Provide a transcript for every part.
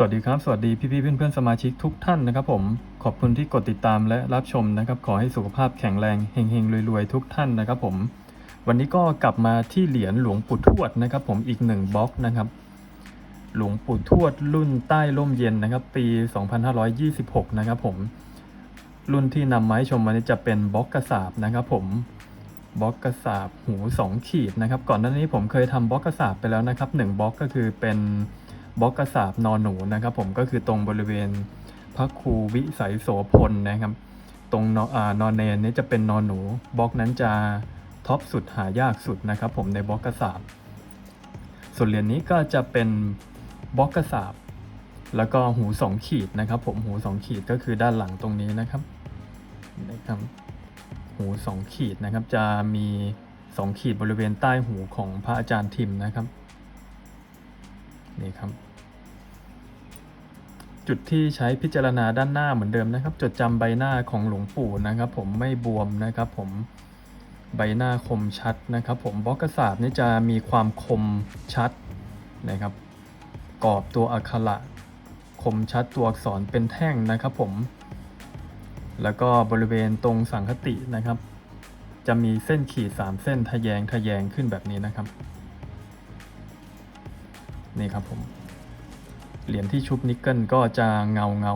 สวัสดีครับ สวัสดีพี่ๆเพื่อนๆสมาชิกทุกท่านนะครับผม ขอบคุณที่กดติดตามและรับชมนะครับ ขอให้สุขภาพแข็งแรงเฮงๆรวยๆทุกท่านนะครับผม วันนี้ก็กลับมาที่เหรียญหลวงปู่ทวดนะครับ ผมอีกหนึ่งบล็อกนะครับ หลวงปู่ทวดรุ่นใต้ร่มเย็นนะครับ ปี 2526 นะครับผม รุ่นที่นำมาให้ชมวันนี้จะเป็นบล็อกกระสาบนะครับ ผมบล็อกกระสาบหู 2 ขีดนะครับ ก่อนหน้านี้ผมเคยทำบล็อกกระสาบไปแล้วนะครับ1บล็อกก็คือเป็น บล็อกกระสาบนอนหนูนะครับ ผมก็คือตรงบริเวณพระครูวิสัยโสพลนะครับ ตรงนออนอนเนนนี่จะเป็นนอนหนูบล็อกนั้นจะท็อปสุดหายากสุดนะครับ ผมในบล็อกกระสาบส่วนเหรียญนี้ก็จะเป็นบล็อกกระสาบแล้วก็หู2ขีดนะครับ ผมหู2ขีดก็คือด้านหลังตรงนี้นะครับนะครับหู2ขีดนะครับ จะมี2ขีดบริเวณใต้หูของพระอาจารย์ทิมนะครับนี่ครับ จุดที่ใช้พิจารณาด้านหน้าเหมือนเดิมนะครับ จดจำใบหน้าของหลวงปู่นะครับ ผมไม่บวมนะครับผมใบหน้าคมชัดนะครับ ผมบล็อกกระสาบนี่จะมีความคมชัดนะครับ กรอบตัวอักขระคมชัดตัวอักษรเป็นแท่งนะครับ ผม แล้วก็บริเวณตรงสังคตินะครับ จะมีเส้นขีดสามเส้นทะแยงทะแยงขึ้นแบบนี้นะครับ นี่ครับผม เหรียญที่ชุบนิกเกิลก็จะเงาเงา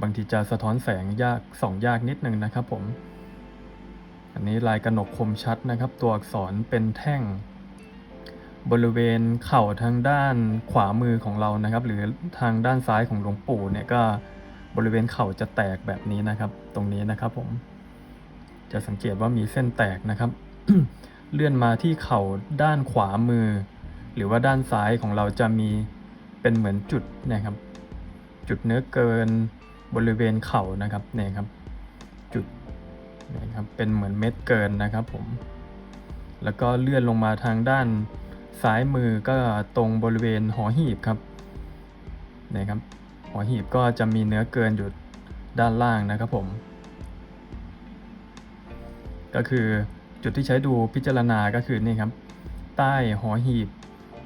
บางทีจะสะท้อนแสงยากส่องยากนิดนึงนะครับผม อันนี้ลายกระหนกคมชัดนะครับ ตัวอักษรเป็นแท่ง บริเวณเข่าทางด้านขวามือของเรานะครับ หรือทางด้านซ้ายของหลวงปู่เนี่ยก็บริเวณเข่าจะแตกแบบนี้นะครับ ตรงนี้นะครับผม จะสังเกตว่ามีเส้นแตกนะครับ เลื่อนมาที่เข่าด้านขวามือ หรือว่าด้านซ้ายของเราจะมี เป็นเหมือนจุดนะครับ จุดเนื้อเกินบริเวณเข่านะครับเนี่ยครับ จุดนะครับเป็นเหมือนเม็ดเกินนะครับผม แล้วก็เลื่อนลงมาทางด้านซ้ายมือก็ตรงบริเวณหอหีบครับนะครับหอหีบก็จะมีเนื้อเกินอยู่ด้านล่างนะครับผม ก็คือจุดที่ใช้ดูพิจารณาก็คือนี่ครับ ใต้หอหีบ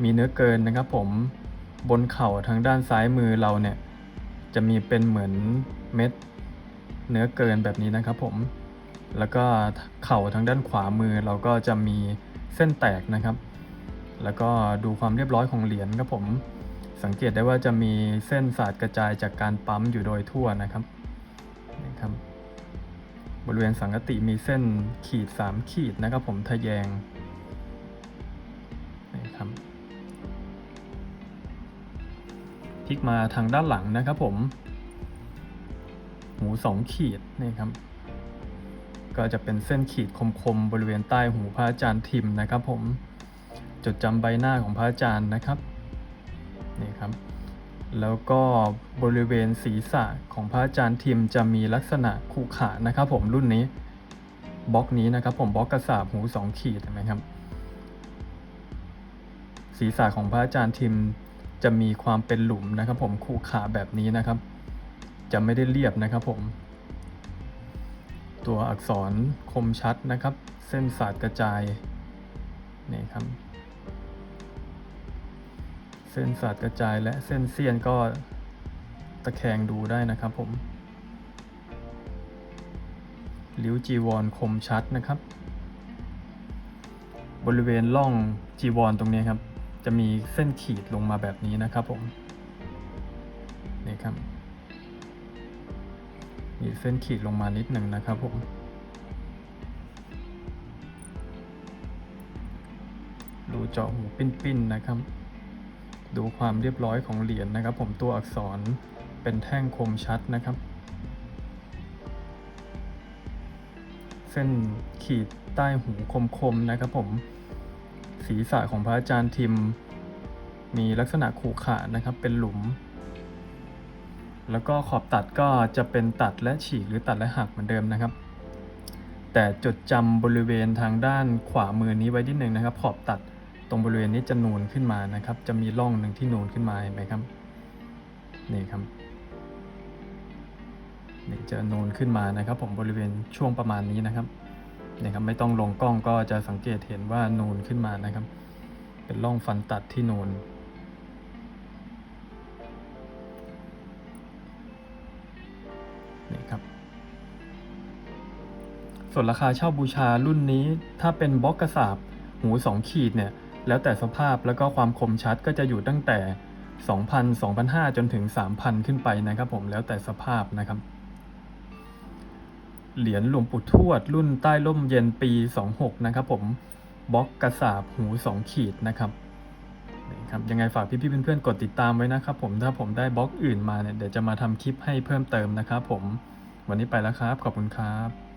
มีเนื้อเกินนะครับผม บนเข่าทางด้านซ้ายมือเราเนี่ย จะมีเป็นเหมือนเม็ดเนื้อเกินแบบนี้นะครับผม แล้วก็เข่าทางด้านขวามือเราก็จะมีเส้นแตกนะครับ แล้วก็ดูความเรียบร้อยของเหรียญครับผม สังเกตได้ว่าจะมีเส้นสาดกระจายจากการปั๊มอยู่โดยทั่วนะครับนะครับ บริเวณสังกติมีเส้นขีด 3 ขีดนะครับผมทะแยง ลิกมาทางด้านหลังนะครับผม หู2ขีดนี่ครับ ก็จะเป็นเส้นขีดคมๆบริเวณใต้หูพระอาจารย์ทิมนะครับ ผม จดจำใบหน้าของพระอาจารย์นะครับนี่ครับ แล้วก็บริเวณศีรษะของพระอาจารย์ทิมจะมีลักษณะขรุขระนะครับ ผมรุ่นนี้บล็อกนี้นะครับ ผมบล็อกกระสาบหูสองขีดเห็นไหมครับ ศีรษะของพระอาจารย์ทิม จะมีความเป็นหลุมนะครับผมขรุขระแบบนี้นะครับ จะไม่ได้เรียบนะครับผม ตัวอักษรคมชัดนะครับ เส้นสาดกระจายนี่ครับ เส้นสาดกระจายและเส้นเสี้ยนก็ตะแคงดูได้นะครับผมริ้วจีวรคมชัดนะครับ บริเวณร่องจีวรตรงนี้ครับ จะมีเส้นขีดลงมาแบบนี้นะครับผมนี่ครับ มีเส้นขีดลงมานิดหนึ่งนะครับผมรูเจาะหูปิ้นๆนะครับ ดูความเรียบร้อยของเหรียญนะครับ ผมตัวอักษรเป็นแท่งคมชัดนะครับ เส้นขีดใต้หูคมๆนะครับผม ศีรษะของพระอาจารย์ทิม มีลักษณะขรุขระนะครับ เป็นหลุม แล้วก็ขอบตัดก็จะเป็นตัดและฉีกหรือตัดและหักเหมือนเดิมนะครับ แต่จดจำบริเวณทางด้านขวามือนี้ไว้นิดนึงนะครับ ขอบตัดตรงบริเวณนี้จะนูนขึ้นมานะครับ จะมีร่องหนึ่งที่นูนขึ้นมาเห็นไหมครับ นี่ครับนี่จะนูนขึ้นมานะครับ ผมบริเวณช่วงประมาณนี้นะครับ นะครับไม่ต้องลงกล้องก็จะสังเกตเห็นว่านูนขึ้นมานะครับ เป็นร่องฟันตัดที่นูนนี่ครับ ส่วนราคาเช่าบูชารุ่นนี้ถ้าเป็นบล็อกกระสาบหูสองขีดเนี่ยแล้วแต่สภาพแล้วก็ความคมชัดก็จะอยู่ตั้งแต่ 2,000 2,500 จนถึง 3,000 ขึ้นไปนะครับผมแล้วแต่สภาพนะครับ เหรียญหลวงปู่ทวด รุ่นใต้ร่มเย็นปี 26 นะครับผมบล็อกกระสาบหู 2 ขีดนะครับนี่ครับยังไงฝากพี่ๆเพื่อนๆกดติดตามไว้นะครับผมถ้าผมได้บล็อกอื่นมาเนี่ยเดี๋ยวจะมาทำคลิปให้เพิ่มเติมนะครับผมวันนี้ไปแล้วครับ ขอบคุณครับ